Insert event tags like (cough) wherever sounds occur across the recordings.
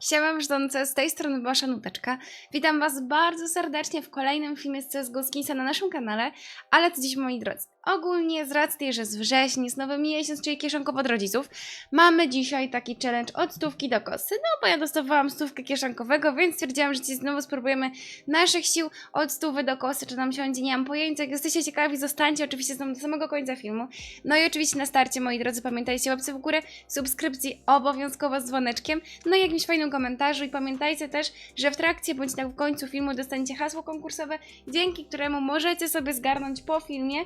Siema brzdące, z tej strony wasza nuteczka. Witam was bardzo serdecznie w kolejnym filmie z CSGO Skinsa na naszym kanale, ale co dziś moi drodzy? Ogólnie z racji że jest wrześń, jest nowy miesiąc, czyli kieszonko od rodziców, mamy dzisiaj taki challenge od stówki do kosy, no bo ja dostawałam stówkę kieszonkowego, więc stwierdziłam, że dzisiaj znowu spróbujemy naszych sił od stówy do kosy, czy nam siądzie, nie mam pojęcia, jak jesteście ciekawi, zostańcie oczywiście z nami do samego końca filmu. No i oczywiście na starcie, moi drodzy, pamiętajcie łapce w górę, subskrypcji obowiązkowo z dzwoneczkiem, no i jakimś fajnym komentarzu. I pamiętajcie też, że w trakcie bądź w końcu filmu dostaniecie hasło konkursowe, dzięki któremu możecie sobie zgarnąć po filmie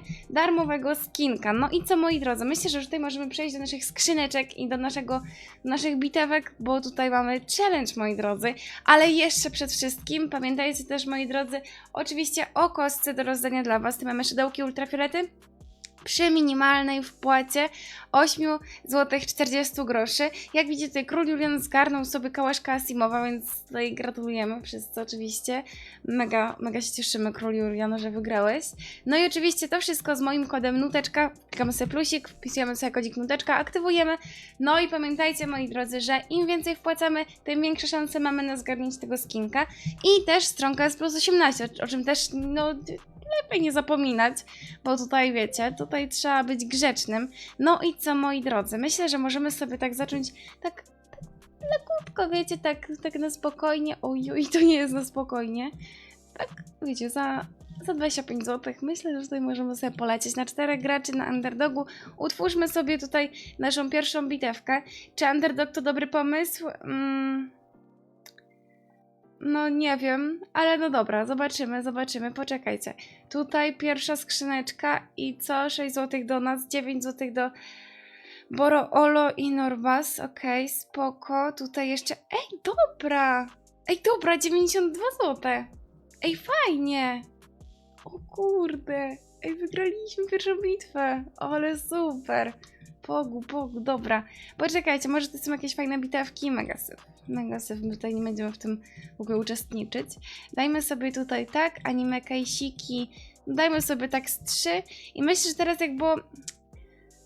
darmowego skinka. No i co moi drodzy, myślę, że już tutaj możemy przejść do naszych skrzyneczek i do naszego, naszych bitewek, bo tutaj mamy challenge moi drodzy, ale jeszcze przed wszystkim pamiętajcie też moi drodzy, oczywiście o kostce do rozdania dla was, tu mamy szydełki ultrafiolety, przy minimalnej wpłacie 8 zł 40 groszy. Jak widzicie, król Julian zgarnął sobie kałaszka Asimowa, więc tutaj gratulujemy wszyscy oczywiście. Mega, mega się cieszymy król Julian, że wygrałeś. No i oczywiście to wszystko z moim kodem nuteczka. Klikamy sobie plusik, wpisujemy sobie kodzik nuteczka, aktywujemy. No i pamiętajcie moi drodzy, że im więcej wpłacamy, tym większe szanse mamy na zgarnięcie tego skinka. I też stronka jest plus 18, o czym też no lepiej nie zapominać, bo tutaj wiecie, tutaj trzeba być grzecznym. No i co moi drodzy, myślę, że możemy sobie tak zacząć tak, tak lekutko, wiecie, tak, tak na spokojnie. Oj, to nie jest na spokojnie. Tak, wiecie, za, za 25 zł. Myślę, że tutaj możemy sobie polecieć na czterech graczy na underdogu. Utwórzmy sobie tutaj naszą pierwszą bitewkę. Czy underdog to dobry pomysł? Mm. No nie wiem, ale no dobra, zobaczymy, zobaczymy, poczekajcie. Tutaj pierwsza skrzyneczka i co? 6 zł do nas, 9 zł do Boro Olo i Norbas. Okej, spoko. Tutaj jeszcze. Ej, dobra! Ej, dobra, 92 zł. Ej, fajnie! O kurde! Ej, wygraliśmy pierwszą bitwę. Ale super! Pogu, pogu, dobra. Poczekajcie, może to są jakieś fajne bitewki? Megasyf. Megasyf, my tutaj nie będziemy w tym w ogóle uczestniczyć. Dajmy sobie tutaj tak, anime kajsiki. Dajmy sobie tak z 3. I myślę, że teraz jak było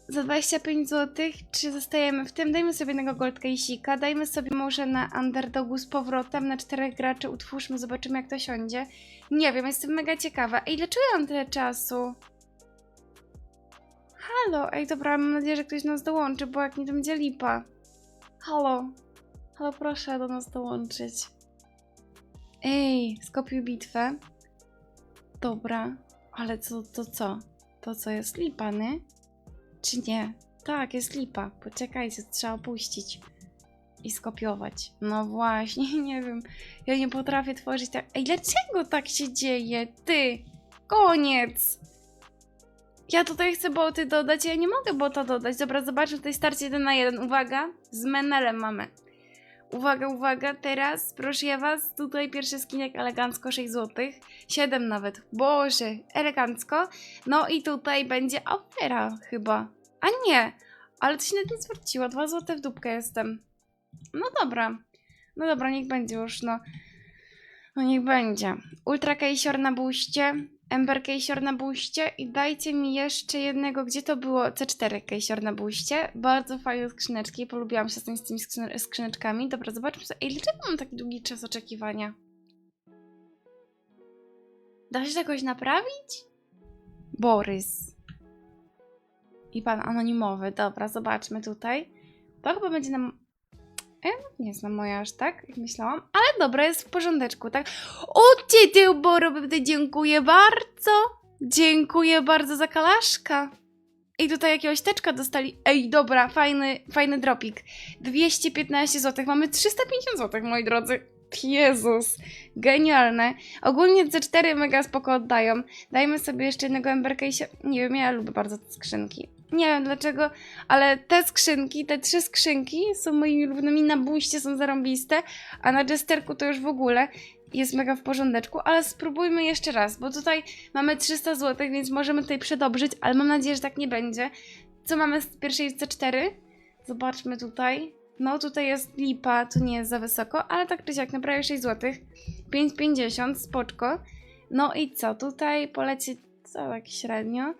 za 25 zł, czy zostajemy w tym? Dajmy sobie jednego gold case'ika, dajmy sobie może na underdogu z powrotem, na czterech graczy, utwórzmy, zobaczymy jak to siądzie. Nie wiem, jestem mega ciekawa. Ej, dlaczego ja mam tyle czasu? Halo, ej dobra, mam nadzieję, że ktoś nas dołączy, bo jak nie to będzie lipa. Halo, halo proszę do nas dołączyć. Ej, skopiuj bitwę. Dobra, ale co, to co? To co jest lipa, nie? Czy nie? Tak, jest lipa. Poczekajcie, trzeba opuścić. I skopiować. No właśnie, (laughs) nie wiem. Ja nie potrafię tworzyć tak. Ej, dlaczego tak się dzieje? Ty! Koniec! Ja tutaj chcę boty dodać, ja nie mogę bota dodać. Dobra, zobaczmy tutaj starcie 1 na 1. Uwaga, z menelem mamy. Uwaga, uwaga, teraz proszę ja was, tutaj pierwszy skinek elegancko 6 zł, 7 nawet, boże, elegancko. No i tutaj będzie afera chyba, a nie, ale to się nawet nie zwróciło, 2 zł w dupkę jestem. No dobra, no dobra, niech będzie już, no. No niech będzie. Ultra Kejsior na buście, Ember Kejsior na buście i dajcie mi jeszcze jednego, gdzie to było? C4 Kejsior na buście. Bardzo fajne skrzyneczki, polubiłam się z tymi, skrzyneczkami. Dobra, zobaczmy sobie. Ej, dlaczego mam taki długi czas oczekiwania? Da się jakoś naprawić? Borys. I pan anonimowy. Dobra, zobaczmy tutaj. To chyba będzie nam... Ja nie znam moja aż tak, jak myślałam. Ale dobra, jest w porządeczku, tak? O, ty, ty, Boro, będę dziękuję bardzo. Dziękuję bardzo za kalaszka. I tutaj jakiegoś teczka dostali. Ej, dobra, fajny, fajny dropik. 215 zł. Mamy 350 zł, moi drodzy. Jezus, genialne. Ogólnie C4 mega spoko oddają. Dajmy sobie jeszcze jednego emberka i się... Nie wiem, ja lubię bardzo te skrzynki. Nie wiem dlaczego, ale te skrzynki, te trzy skrzynki są moimi ulubionymi na buście, są zarąbiste, a na Jesterku to już w ogóle jest mega w porządeczku, ale spróbujmy jeszcze raz, bo tutaj mamy 300 zł, więc możemy tutaj przedobrzyć, ale mam nadzieję, że tak nie będzie. Co mamy z pierwszej C4? Zobaczmy tutaj. No tutaj jest lipa, tu nie jest za wysoko, ale tak czy siak na prawie 6 zł. 5,50, spoczko. No i co, tutaj poleci co tak średnio.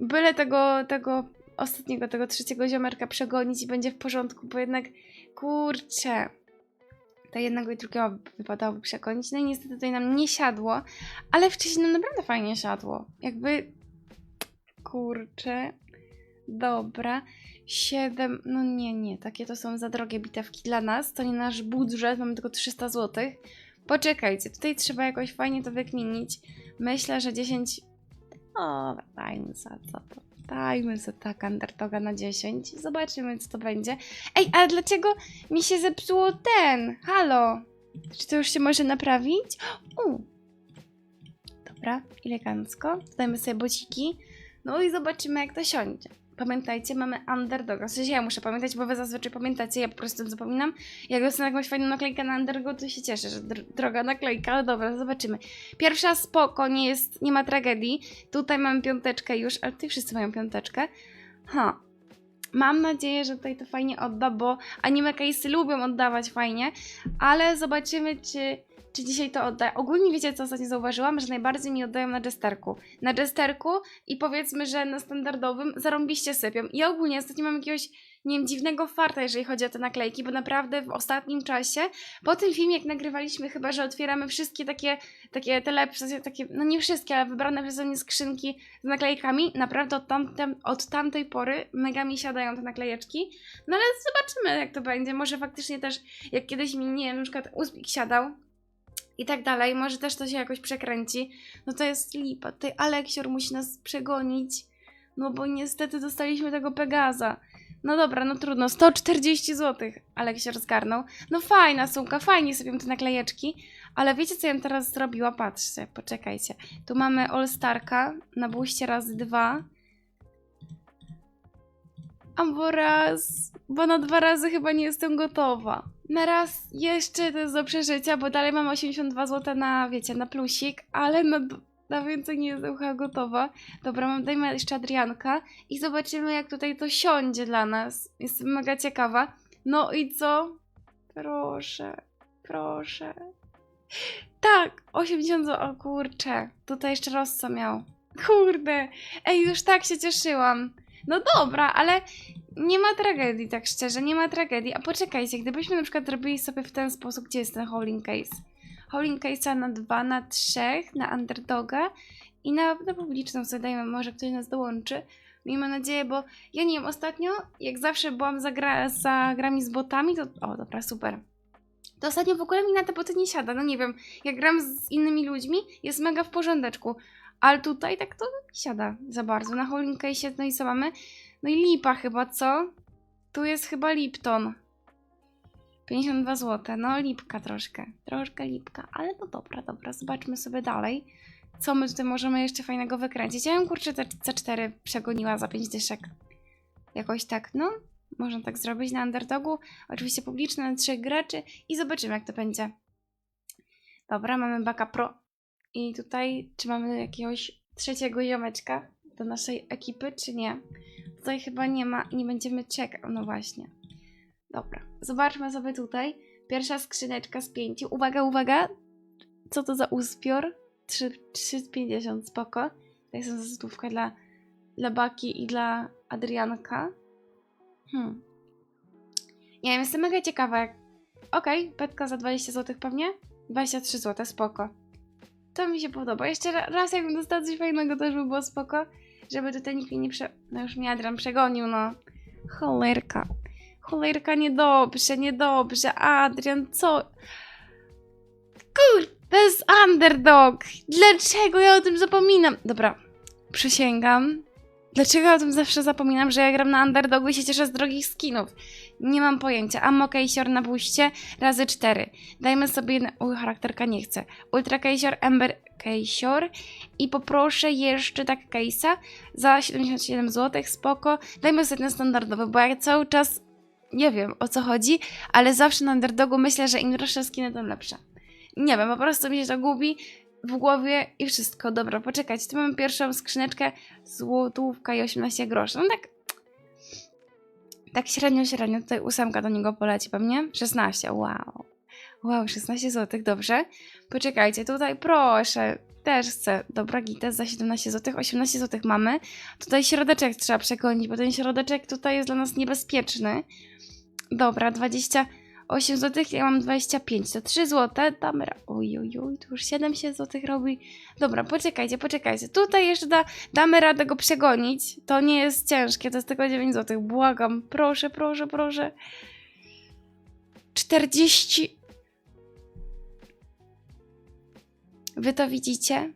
Byle tego, tego ostatniego, tego trzeciego ziomerka przegonić i będzie w porządku, bo jednak kurczę. To jednego i drugiego wypadałoby przegonić. No i niestety tutaj nam nie siadło, ale wcześniej nam naprawdę fajnie siadło. Jakby... Kurczę. Dobra. 7, no nie, nie, takie to są za drogie bitewki dla nas, to nie nasz budżet, mamy tylko 300 zł. Poczekajcie, tutaj trzeba jakoś fajnie to wykminić. Myślę, że 10, o, dajmy za to, dajmy za tak underdoga na 10, zobaczymy co to będzie. Ej, ale dlaczego mi się zepsuło ten, halo, czy to już się może naprawić? U. Dobra, elegancko, dajmy sobie bociki, no i zobaczymy jak to siądzie. Pamiętajcie, mamy underdoga. W sensie ja muszę pamiętać, bo wy zazwyczaj pamiętacie, ja po prostu zapominam. Jak dostanę jakąś fajną naklejkę na undergo, to się cieszę, że dr droga naklejka, ale dobra, zobaczymy. Pierwsza spoko, nie jest, nie ma tragedii. Tutaj mamy piąteczkę już, ale tutaj wszyscy mają piąteczkę. Ha. Mam nadzieję, że tutaj to fajnie odda, bo anime case'y lubią oddawać fajnie, ale zobaczymy, czy, czy dzisiaj to odda. Ogólnie wiecie, co ostatnio zauważyłam? Że najbardziej mi oddają na jesterku. Na jesterku i powiedzmy, że na standardowym zarąbiście sypią. I ogólnie ostatnio mam jakiegoś, nie wiem, dziwnego farta, jeżeli chodzi o te naklejki, bo naprawdę w ostatnim czasie, po tym filmie, jak nagrywaliśmy, chyba, że otwieramy wszystkie takie, takie te lepsze, takie, no nie wszystkie, ale wybrane przeze mnie skrzynki z naklejkami, naprawdę od, od tamtej pory mega mi siadają te naklejeczki. No ale zobaczymy, jak to będzie. Może faktycznie też, jak kiedyś mi, nie wiem, na przykład Uzbik siadał, i tak dalej, może też to się jakoś przekręci. No to jest lipa. Ty Aleksior musi nas przegonić. No bo niestety dostaliśmy tego Pegaza. No dobra, no trudno. 140 zł Aleksior zgarnął. No fajna sumka, fajnie sobie te naklejeczki. Ale wiecie co ja teraz zrobiła? Patrzcie, poczekajcie. Tu mamy All Starka na buście razy dwa. Albo raz, bo na dwa razy chyba nie jestem gotowa. Na raz jeszcze to jest do przeżycia, bo dalej mam 82 zł na, wiecie, na plusik, ale na, na więcej nie jestem chyba gotowa. Dobra, mam dajmy jeszcze Adrianka i zobaczymy jak tutaj to siądzie dla nas. Jestem mega ciekawa. No i co? Proszę, proszę. Tak, 80 zł, o kurczę. Tutaj jeszcze Rossa miał. Kurde, ej, już tak się cieszyłam. No dobra, ale nie ma tragedii, tak szczerze, nie ma tragedii. A poczekajcie, gdybyśmy na przykład robili sobie w ten sposób, gdzie jest ten hauling case? Hauling case'a na 2, na 3, na underdoga i na, na publiczną sobie dajmy, może ktoś nas dołączy. Miejmy nadzieję, bo ja nie wiem, ostatnio, jak zawsze byłam za, gra, za grami z botami, to... O, dobra, super. To ostatnio w ogóle mi na te boty nie siada, no nie wiem, jak gram z innymi ludźmi, jest mega w porządeczku. Ale tutaj tak to nie siada za bardzo. Na hauling case'ie, no i co mamy? No i lipa chyba, co? Tu jest chyba Lipton. 52 zł. No lipka troszkę. Troszkę lipka. Ale no dobra, dobra. Zobaczmy sobie dalej. Co my tutaj możemy jeszcze fajnego wykręcić. Ja bym kurczę te C4 przegoniła za 5 dyszek. Jakoś tak, no. Można tak zrobić na underdogu. Oczywiście publiczne na 3 graczy i zobaczymy jak to będzie. Dobra, mamy Baka Pro. I tutaj, czy mamy jakiegoś trzeciego ziomeczka do naszej ekipy, czy nie? Tutaj chyba nie ma i nie będziemy czekać. No właśnie. Dobra, zobaczmy sobie tutaj. Pierwsza skrzyneczka z pięciu. Uwaga, uwaga! Co to za uspiór? 3,50 spoko. Tutaj są złotówka dla, dla Baki i dla Adrianka. Hmm. Nie wiem, jestem mega ciekawa. Okej, okay, petka za 20 zł pewnie? 23 zł, spoko. To mi się podoba. Jeszcze raz jakbym dostała coś fajnego, już by było spoko. Żeby tutaj nikt mnie nie prze... No już mnie Adrian przegonił, no. Cholerka. Cholerka, niedobrze, niedobrze. Adrian, co? Kur... To jest underdog. Dlaczego ja o tym zapominam? Dobra, przysięgam. Dlaczego o tym zawsze zapominam, że ja gram na underdogu i się cieszę z drogich skinów? Nie mam pojęcia. Ammo Kejsior na buście razy 4. Dajmy sobie... Jedne... Uj, charakterka nie chcę. Ultra Kejsior, Ember Kejsior i poproszę jeszcze tak case'a za 77 zł, spoko. Dajmy sobie ten standardowy, bo ja cały czas nie wiem o co chodzi, ale zawsze na underdogu myślę, że im droższe skiny, tym lepsze. Nie wiem, po prostu mi się to gubi w głowie i wszystko. Dobra, poczekajcie, tu mamy pierwszą skrzyneczkę, złotówka i 18 groszy. No tak, tak średnio, średnio, tutaj ósemka do niego poleci pewnie. 16, wow. Wow, 16 zł, dobrze. Poczekajcie, tutaj proszę, też chcę. Dobra, gites za 17 zł, 18 zł mamy. Tutaj środeczek trzeba przegonić, bo ten środeczek tutaj jest dla nas niebezpieczny. Dobra, 20, 8 zł, ja mam 25, to 3 zł, damy Oj, oj, oj, to już 7 się złotych robi. Dobra, poczekajcie, poczekajcie. Tutaj jeszcze da, damy radę go przegonić. To nie jest ciężkie, to jest tylko 9 zł. Błagam, proszę, proszę, proszę. 40. Wy to widzicie?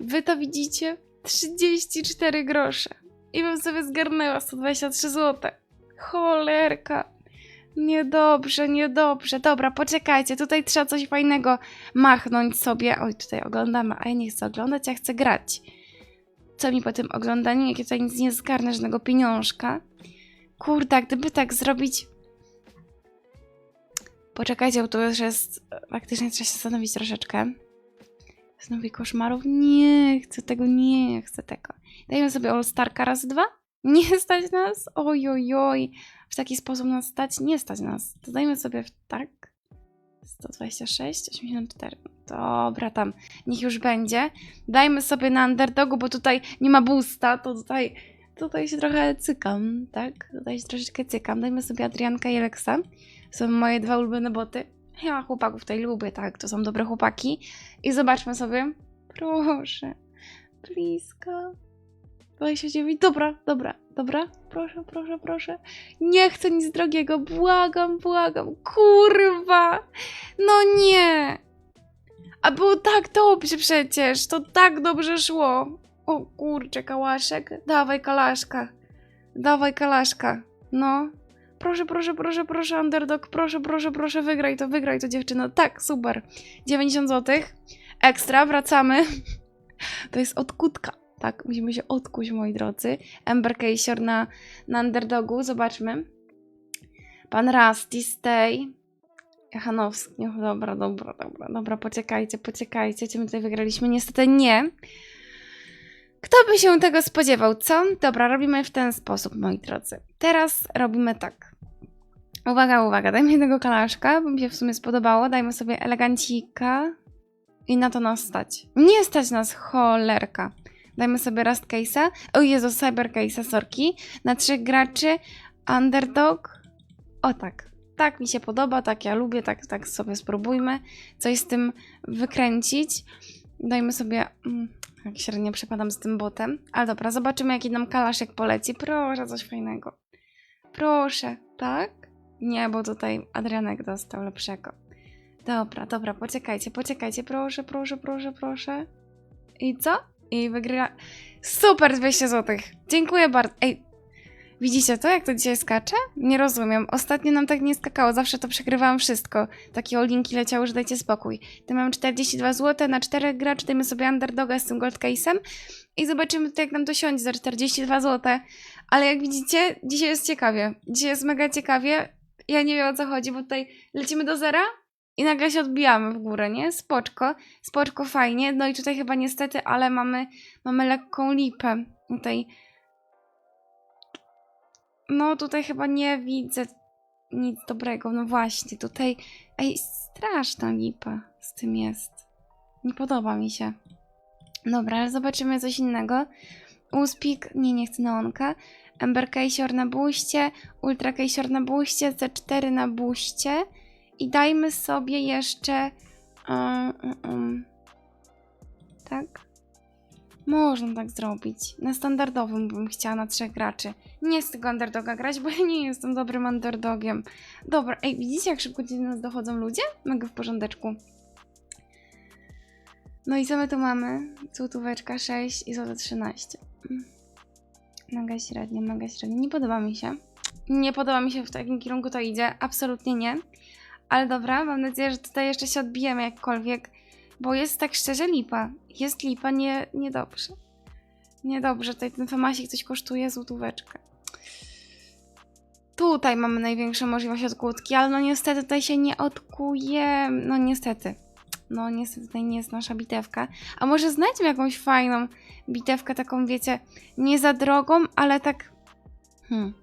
Wy to widzicie? 34 grosze. I bym sobie zgarnęła 123 zł. Cholerka. Niedobrze, niedobrze. Dobra, poczekajcie, tutaj trzeba coś fajnego machnąć sobie. Oj, tutaj oglądamy, a ja nie chcę oglądać, ja chcę grać. Co mi po tym oglądaniu, jak ja tutaj nic nie zgarnę, żadnego pieniążka. Kurde, gdyby tak zrobić... Poczekajcie, bo to już jest... Faktycznie trzeba się zastanowić troszeczkę. Znowu koszmarów? Nie chcę tego, nie chcę tego. Dajmy sobie All Starka raz, dwa. Nie (laughs) stać nas? Oj, oj, oj. W taki sposób nas stać? Nie stać nas. To dajmy sobie w tak. 126, 84. Dobra, tam. Niech już będzie. Dajmy sobie na underdogu, bo tutaj nie ma boosta, to tutaj, tutaj się trochę cykam, tak? Tutaj się troszeczkę cykam. Dajmy sobie Adrianka i Alexa. Są moje dwa ulubione boty. Ja chłopaków tutaj lubię, tak? To są dobre chłopaki. I zobaczmy sobie. Proszę. Blisko. 29. Dobra, dobra, dobra. Proszę, proszę, proszę. Nie chcę nic drogiego. Błagam, błagam. Kurwa. No nie. A było tak dobrze przecież. To tak dobrze szło. O kurczę, kałaszek. Dawaj kalaszka. Dawaj kalaszka. No. Proszę, proszę, proszę, proszę, underdog. Proszę, proszę, proszę, wygraj to, wygraj to, dziewczyno. Tak, super. 90 zł. Ekstra, wracamy. (laughs) To jest odkutka. Tak, musimy się odkuć, moi drodzy. Ember na, na underdogu, zobaczmy. Pan Rusty, Stay. Jachanowski, no dobra, dobra, dobra, dobra, poczekajcie, poczekajcie, czy my tutaj wygraliśmy? Niestety nie. Kto by się tego spodziewał, co? Dobra, robimy w ten sposób, moi drodzy. Teraz robimy tak. Uwaga, uwaga, dajmy jednego kalaszka, bo mi się w sumie spodobało. Dajmy sobie elegancika i na to nas stać. Nie stać nas, cholerka. Dajmy sobie Rust Case'a. O Jezu, Cyber Case'a, sorki. Na trzech graczy. Underdog. O tak. Tak mi się podoba, tak ja lubię, tak, tak sobie spróbujmy coś z tym wykręcić. Dajmy sobie... Mm, jak średnio przepadam z tym botem. Ale dobra, zobaczymy jaki nam kalaszek poleci. Proszę, coś fajnego. Proszę, tak? Nie, bo tutaj Adrianek dostał lepszego. Dobra, dobra, poczekajcie, poczekajcie. Proszę, proszę, proszę, proszę. I co? I wygrywa. Super 200 zł. Dziękuję bardzo. Ej, widzicie to, jak to dzisiaj skacze? Nie rozumiem. Ostatnio nam tak nie skakało, zawsze to przegrywałam wszystko. Takie olinki leciały, że dajcie spokój. Tu mam 42 zł na 4 graczy, dajmy sobie underdoga z tym gold case'em i zobaczymy jak nam to siądzie za 42 zł. Ale jak widzicie, dzisiaj jest ciekawie. Dzisiaj jest mega ciekawie. Ja nie wiem o co chodzi, bo tutaj lecimy do zera i nagle się odbijamy w górę, nie? Spoczko, spoczko fajnie. No i tutaj chyba niestety, ale mamy, mamy lekką lipę. Tutaj. No tutaj chyba nie widzę nic dobrego. No właśnie, tutaj. Ej, straszna lipa z tym jest. Nie podoba mi się. Dobra, ale zobaczymy coś innego. Uspik, nie, nie chcę neonka. Ember Kejsior na buście, Ultra Kejsior na buście, C4 na buście. I dajmy sobie jeszcze. Um, um. Tak? Można tak zrobić. Na standardowym bym chciała na trzech graczy. Nie z tego underdoga grać, bo ja nie jestem dobrym underdogiem. Dobra, ej, widzicie jak szybko do nas dochodzą ludzie? Mega w porządeczku. No i co my tu mamy? Złotóweczka 6 i złote 13. Mm. Mega średnio, mega średnio. Nie podoba mi się. Nie podoba mi się w takim kierunku to idzie. Absolutnie nie. Ale dobra, mam nadzieję, że tutaj jeszcze się odbijemy jakkolwiek, bo jest tak szczerze lipa. Jest lipa, nie, niedobrze. Niedobrze, tutaj ten famasik coś kosztuje złotóweczkę. Tutaj mamy największą możliwość odkłódki, ale no niestety tutaj się nie odkuje. No niestety. No niestety tutaj nie jest nasza bitewka. A może znajdźmy jakąś fajną bitewkę, taką wiecie, nie za drogą, ale tak... Hmm.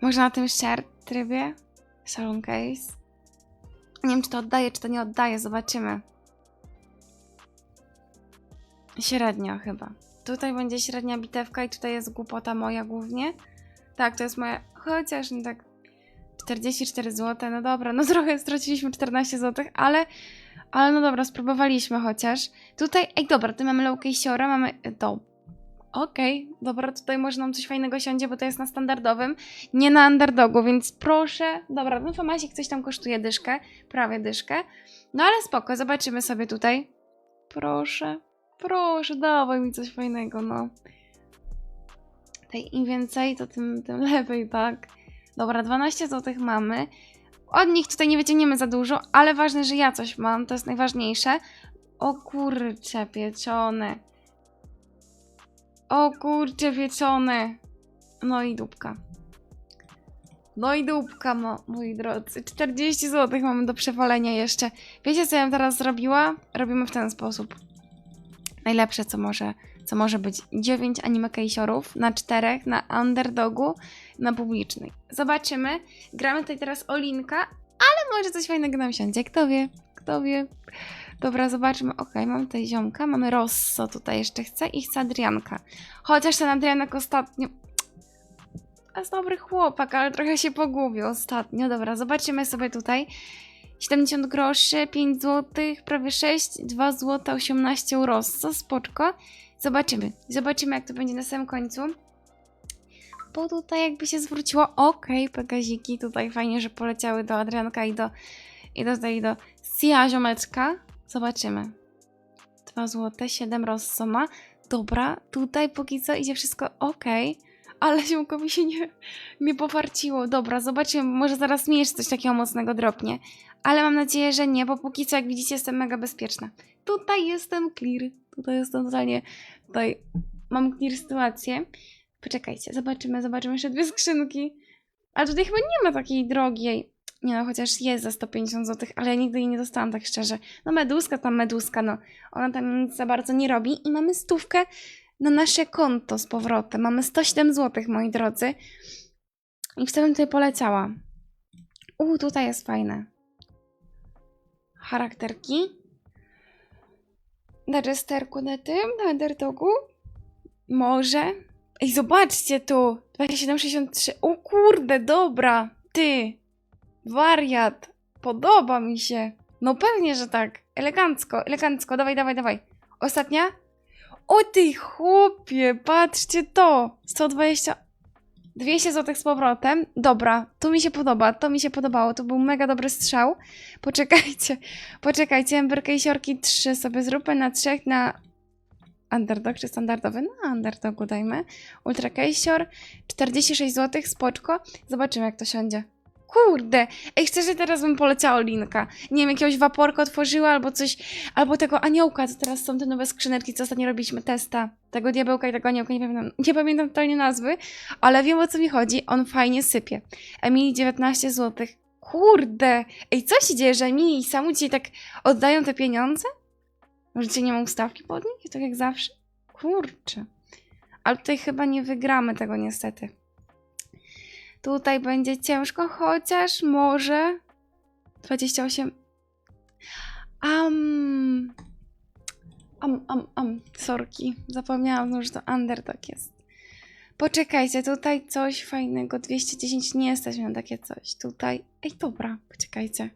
Może na tym share trybie? Salon case. Nie wiem, czy to oddaje, czy to nie oddaje. Zobaczymy. Średnio chyba. Tutaj będzie średnia bitewka i tutaj jest głupota moja głównie. Tak, to jest moja... Chociaż nie tak... 44 zł, no dobra, no trochę straciliśmy 14 zł, ale, ale no dobra, spróbowaliśmy chociaż. Tutaj, ej dobra, tu mamy Lowcasiora, mamy to. Okej, dobra, tutaj może nam coś fajnego siądzie, bo to jest na standardowym, nie na underdogu, więc proszę. Dobra, no famasik coś tam kosztuje dyszkę, prawie dyszkę. No ale spoko, zobaczymy sobie tutaj. Proszę, proszę, dawaj mi coś fajnego, no. Tutaj im więcej, to tym, tym (laughs) lepiej, tak? Dobra, 12 zł mamy. Od nich tutaj nie wyciągniemy za dużo, ale ważne, że ja coś mam, to jest najważniejsze. O kurcze pieczone. O kurcze pieczone. No i dupka. No i dupka, mo, moi drodzy. 40 zł mamy do przewalenia jeszcze. Wiecie, co ja bym teraz zrobiła? Robimy w ten sposób. Najlepsze, co może, co może być. 9 anime kejsiorów na czterech, na underdogu, na publicznej. Zobaczymy. Gramy tutaj teraz o linka, ale może coś fajnego nam siądzie. Kto wie? Kto wie? Dobra, zobaczmy. Ok, mamy tutaj ziomka, mamy Rosso tutaj jeszcze chce i chce Adrianka. Chociaż ten Adrianek ostatnio... Jest dobry chłopak, ale trochę się pogubił ostatnio. Dobra, zobaczymy sobie tutaj. 70 groszy, 5 zł, prawie 6, 2 zł, 18 u Rosso, spoczko. Zobaczymy. Zobaczymy, jak to będzie na samym końcu. Bo tutaj jakby się zwróciło, okej, Pegaziki, tutaj fajnie, że poleciały do Adrianka i do, i do tutaj do Sia ziomeczka. Zobaczymy. 2 zł, 7 Rosso ma. Dobra, tutaj póki co idzie wszystko ok, ale ziomkowi się nie, nie. Dobra, zobaczymy, może zaraz mi jeszcze coś takiego mocnego dropnie. Ale mam nadzieję, że nie, bo póki co, jak widzicie, jestem mega bezpieczna. Tutaj jestem clear. Tutaj jestem totalnie. Tutaj mam clear sytuację. Poczekajcie, zobaczymy, zobaczymy jeszcze dwie skrzynki. Ale tutaj chyba nie ma takiej drogiej. Nie no, chociaż jest za 150 zł, ale ja nigdy jej nie dostałam tak szczerze. No meduska tam meduska, no. Ona tam nic za bardzo nie robi. I mamy stówkę na nasze konto z powrotem. Mamy 107 zł, moi drodzy. I chcę bym tutaj poleciała. U, tutaj jest fajne. Charakterki. Na Jesterku na tym, na Underdogu. Może. Ej, zobaczcie tu. 27,63. O kurde, dobra. Ty. Wariat. Podoba mi się. No pewnie, że tak. Elegancko, elegancko. Dawaj, dawaj, dawaj. Ostatnia? O ty chłopie, patrzcie to. 120... 200 zł z powrotem. Dobra, tu mi się podoba, to mi się podobało. To był mega dobry strzał. Poczekajcie, (laughs) poczekajcie. Ember Kejsiorki 3 sobie zróbmy na 3 na underdog czy standardowy? Na underdogu dajmy. Ultra Kejsior 46 zł, spoczko. Zobaczymy jak to siądzie. Kurde, ej, szczerze teraz bym poleciała linka. Nie wiem, jakiegoś waporka otworzyła albo coś, albo tego aniołka, co teraz są te nowe skrzyneczki, co ostatnio robiliśmy testa. Tego diabełka i tego aniołka, nie pamiętam, nie pamiętam totalnie nazwy, ale wiem o co mi chodzi, on fajnie sypie. Emilii 19 zł. Kurde, ej, co się dzieje, że Emilii i samu dzisiaj tak oddają te pieniądze? Może dzisiaj nie ma ustawki pod nich, tak jak zawsze? Kurczę. Ale tutaj chyba nie wygramy tego niestety. Tutaj będzie ciężko, chociaż może 28. Am. Am, am, am. Sorki. Zapomniałam, że to underdog jest. Poczekajcie, tutaj coś fajnego. 210 nie jesteśmy na takie coś. Tutaj. Ej, dobra, poczekajcie.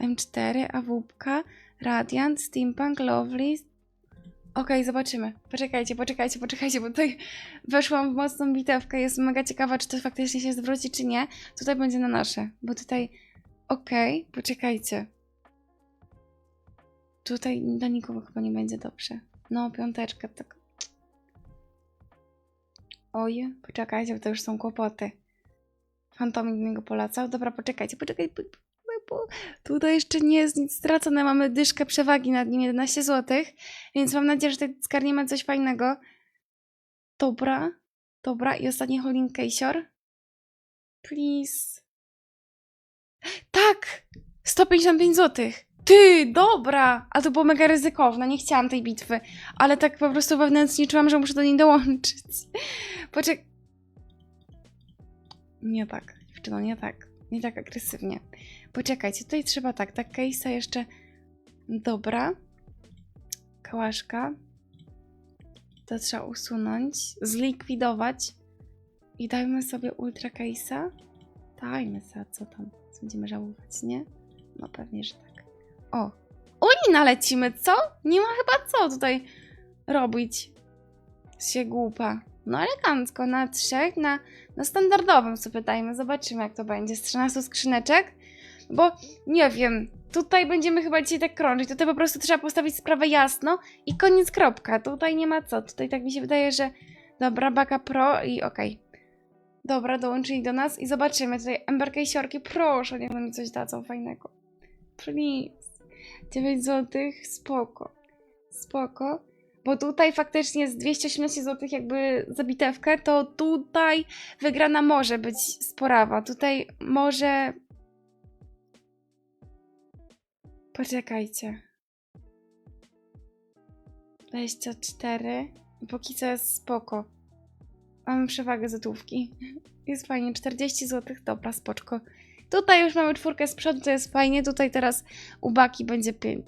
M4, AWP, Radiant, Steampunk, Lovely. Okej, zobaczymy. Poczekajcie, poczekajcie, poczekajcie, bo tutaj weszłam w mocną bitewkę. Jest mega ciekawa, czy to faktycznie się zwróci, czy nie. Tutaj będzie na nasze, bo tutaj... Okej, poczekajcie. Tutaj dla nikogo chyba nie będzie dobrze. No, piąteczka, tak. Oj, poczekajcie, bo to już są kłopoty. Fantomik do niego polecał. Dobra, poczekajcie, poczekaj. Po- Tutaj jeszcze nie jest nic stracone. Mamy dyszkę przewagi nad nim 11 zł. Więc mam nadzieję, że tutaj zgarniemy coś fajnego. Dobra, dobra. I ostatni holding Kejsior. Please. Tak! 155 zł. Ty, dobra! A to było mega ryzykowne, nie chciałam tej bitwy. Ale tak po prostu wewnętrznie czułam, że muszę do niej dołączyć. Poczek... Nie tak, dziewczyno, nie tak. Nie tak agresywnie. Poczekajcie, tutaj trzeba tak, tak case'a jeszcze... Dobra. Kałaszka. To trzeba usunąć, zlikwidować. I dajmy sobie ultra case'a. Dajmy za co tam. Będziemy żałować, nie? No pewnie, że tak. O! Unina lecimy, co? Nie ma chyba co tutaj robić. Się głupa. No elegancko, na trzech, na, na standardowym sobie dajmy. Zobaczymy jak to będzie. Z 13 skrzyneczek. Bo nie wiem, tutaj będziemy chyba dzisiaj tak krążyć. Tutaj po prostu trzeba postawić sprawę jasno i koniec kropka. Tutaj nie ma co. Tutaj tak mi się wydaje, że dobra, Baka Pro i okej. Dobra, dołączyli do nas i zobaczymy. Tutaj Emberka i Siorki, proszę, niech mi coś dadzą fajnego. Please. 9 zł, spoko. Spoko. Bo tutaj faktycznie z 218 zł jakby za bitewkę, to tutaj wygrana może być sporawa. Tutaj może... Poczekajcie. 24. Póki co jest spoko. Mamy przewagę złotówki. (laughs) Jest fajnie. 40 zł. Dobra, spoczko. Tutaj już mamy czwórkę z przodu, to jest fajnie. Tutaj teraz u Baki będzie 5.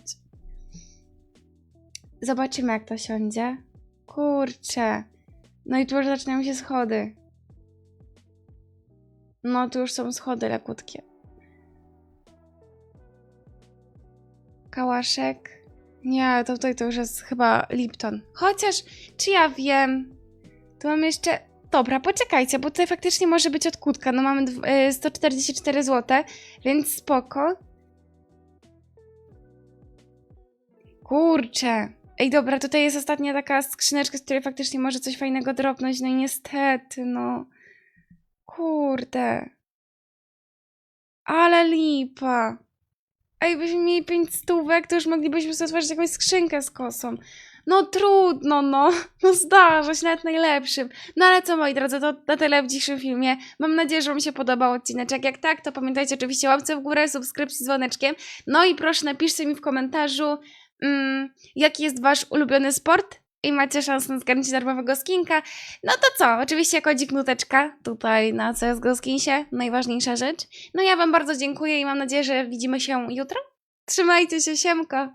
Zobaczymy, jak to siądzie. Kurczę. No i tu już zaczynają się schody. No, tu już są schody lekutkie. Kałaszek. Nie, to tutaj to już jest chyba Lipton. Chociaż, czy ja wiem? Tu mamy jeszcze... Dobra, poczekajcie, bo tutaj faktycznie może być odkutka. No mamy dw- y, 144 zł, więc spoko. Kurczę. Ej, dobra, tutaj jest ostatnia taka skrzyneczka, z której faktycznie może coś fajnego dropnąć. No i niestety, no. Kurde. Ale lipa. Ej, byśmy mieli pięć stówek, to już moglibyśmy sobie otworzyć jakąś skrzynkę z kosą. No trudno, no. (laughs) No zdarza się nawet najlepszym. No ale co, moi drodzy, to na tyle w dzisiejszym filmie. Mam nadzieję, że Wam się podobał odcineczek. Jak tak, to pamiętajcie oczywiście łapce w górę, subskrypcji z dzwoneczkiem. No i proszę napiszcie mi w komentarzu, mm, jaki jest Wasz ulubiony sport i macie szansę na zgarnięcie darmowego skinka. No to co, oczywiście kodzik nuteczka tutaj na CSGO Skinsie, najważniejsza rzecz. No ja Wam bardzo dziękuję i mam nadzieję, że widzimy się jutro. Trzymajcie się, siemko!